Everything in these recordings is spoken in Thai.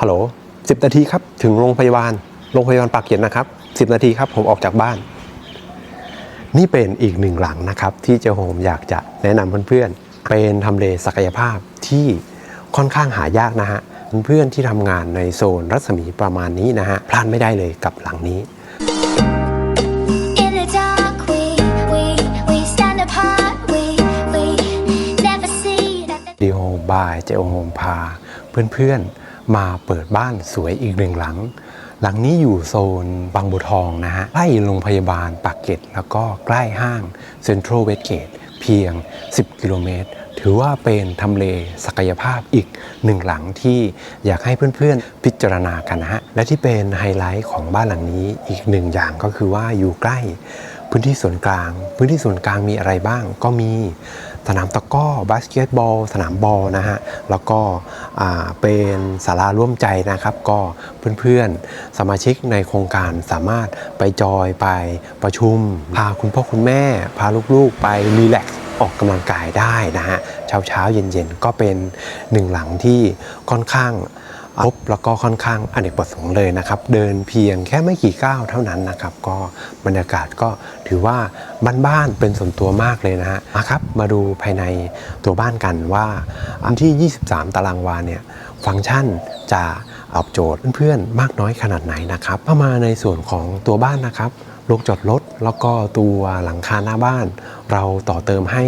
ฮัลโหลสิบนาทีครับ ถึงโรงพยาบาล โรงพยาบาลปากเกร็ดนะครับสิบนาทีครับ ผมออกจากบ้าน นี่เป็นอีกหนึ่งหลังนะครับ ที่เจ้าโฮมอยากจะแนะนำเพื่อนๆ เป็นทำเลศักยภาพที่ค่อนข้างหายากนะฮะ เพื่อนๆที่ทำงานในโซนรัศมีประมาณนี้นะฮะ พลาดไม่ได้เลยกับหลังนี้ In the dark, we we we stand apart. We we never see that. the ดีโฮมบายเจโอโฮมพา เพื่อนๆ มาเปิดบ้านสวยอีกหนึ่งหลัง หลังนี้อยู่โซนบางบัวทองนะฮะใกล้โรงพยาบาลปากเกร็ดแล้วก็ใกล้ห้างเซ็นทรัลเวสเกตเพียง 10 กิโลเมตร ถือว่าเป็นทำเลศักยภาพอีกหนึ่งหลังที่อยากให้เพื่อนๆ พิจารณากันนะฮะ และที่เป็นไฮไลท์ของบ้านหลังนี้อีกหนึ่งอย่างก็คือว่าอยู่ใกล้พื้นที่ส่วนกลาง พื้นที่ส่วนกลางมีอะไรบ้างก็มี สนามตะก้อบาสเกตบอล สนามบอลนะฮะ แล้วก็เป็นศาลาร่วมใจนะครับ ก็เพื่อนๆ สมาชิกในโครงการสามารถไปจอยไปประชุม พาคุณพ่อคุณแม่ พาลูกๆ ไปรีแลกซ์ออกกำลังกายได้นะฮะ เช้าเช้าเย็นๆ ก็เป็นหนึ่งหลังที่ค่อนข้าง ครบแล้วก็ค่อนข้างอเนกประสงค์เลยนะครับ เดินเพียงแค่ไม่กี่ก้าวเท่านั้นนะครับ ก็บรรยากาศก็ถือว่าบ้านๆเป็นส่วนตัวมากเลยนะฮะมาครับมาดูภายในตัวบ้านกันว่า อันที่ 23 ตารางวาเนี่ยฟังก์ชันจะตอบโจทย์เพื่อนๆมากน้อยขนาดไหนนะครับเข้ามาในส่วนของตัวบ้านนะครับโรงจอดรถแล้วก็ตัวหลังคาหน้าบ้าน เราต่อเติมให้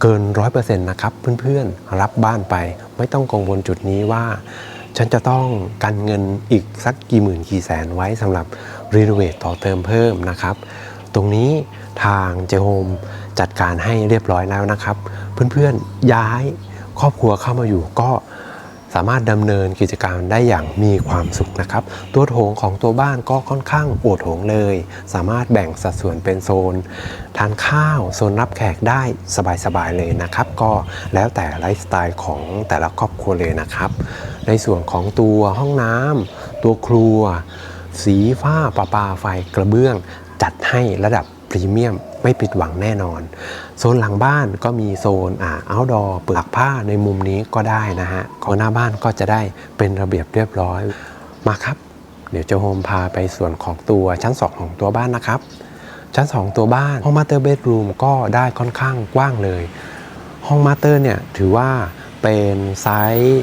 เกิน 100%นะครับเพื่อนๆรับบ้านไปไม่ต้องกังวลจุดนี้ว่า ฉันจะต้องกันเงินอีกสักกี่หมื่นกี่แสนไว้สำหรับรีโนเวทต่อเติมเพิ่มนะครับ ตรงนี้ทางเจโฮมจัดการให้เรียบร้อยแล้วนะครับ เพื่อนๆย้ายครอบครัวเข้ามาอยู่ก็สามารถดำเนินกิจการได้อย่างมีความสุขนะครับ ตัวโถงของตัวบ้านก็ค่อนข้างโอดโถงเลย สามารถแบ่งสัดส่วนเป็นโซน ทานข้าวโซนรับแขกได้สบายๆเลยนะครับ ก็แล้วแต่ไลฟ์สไตล์ของแต่ละครอบครัวเลยนะครับ ในส่วนของตัวห้องน้ำตัวครัว สีฟ้าประปาไฟกระเบื้อง จัดให้ระดับพรีเมียมไม่ผิดหวังแน่นอน โซนหลังบ้านก็มีโซนอ่า outdoor เปลือกผ้าในมุมนี้ก็ได้นะฮะของหน้าบ้านก็จะได้เป็นระเบียบเรียบร้อยมาครับ เดี๋ยวจะโฮมพาไปส่วนของตัวชั้น 2 ของตัวบ้านนะครับ ชั้น 2 ตัวบ้านห้องมาสเตอร์เบดรูมก็ได้ค่อนข้างกว้างเลย ห้องมาสเตอร์เนี่ยถือว่าเป็นไซส์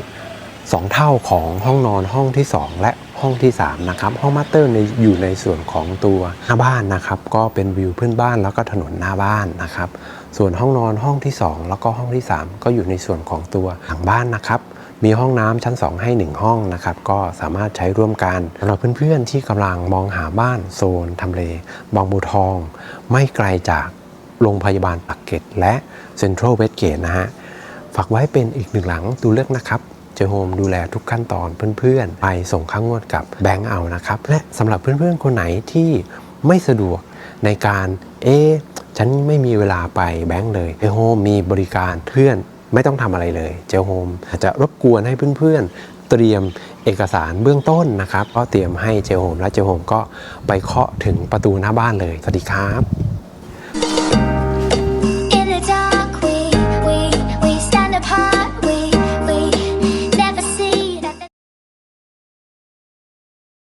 2 เท่าของห้องนอนห้องที่ 2 และห้องที่ 3 นะครับ ห้องมาสเตอร์ในอยู่ในส่วนของตัวหน้าบ้านนะครับ ก็เป็นวิวพื้นบ้านแล้วก็ถนนหน้าบ้านนะครับ ส่วนห้องนอนห้องที่ 2 แล้วก็ห้องที่ 3 ก็อยู่ในส่วนของตัวหลังบ้านนะครับมีห้องน้ำชั้น 2 ให้ 1 ห้องนะครับก็สามารถใช้ร่วมกันสำหรับเพื่อนๆที่กำลังมองหาบ้านโซนทำเลบางบัวทอง ไม่ไกลจากโรงพยาบาลปากเกร็ดและเซ็นทรัลเวสเกตนะฮะฝากไว้เป็นอีกหนึ่งหลังดูเลือกนะครับ เจโฮมดูแลทุกขั้นตอนเพื่อนๆ ไปส่งข้างงวดกับแบงก์เอานะครับ และสำหรับเพื่อนๆ คนไหนที่ไม่สะดวกในการ เอ๊ฉันไม่มีเวลาไปแบงก์เลยเจโฮมมีบริการเพื่อนไม่ต้องทำอะไรเลยเจโฮมอาจจะรบกวนให้เพื่อนๆ เตรียมเอกสารเบื้องต้นนะครับ ก็เตรียมให้เจโฮมและเจโฮมก็ไปเคาะถึงประตูหน้าบ้านเลย สวัสดีครับ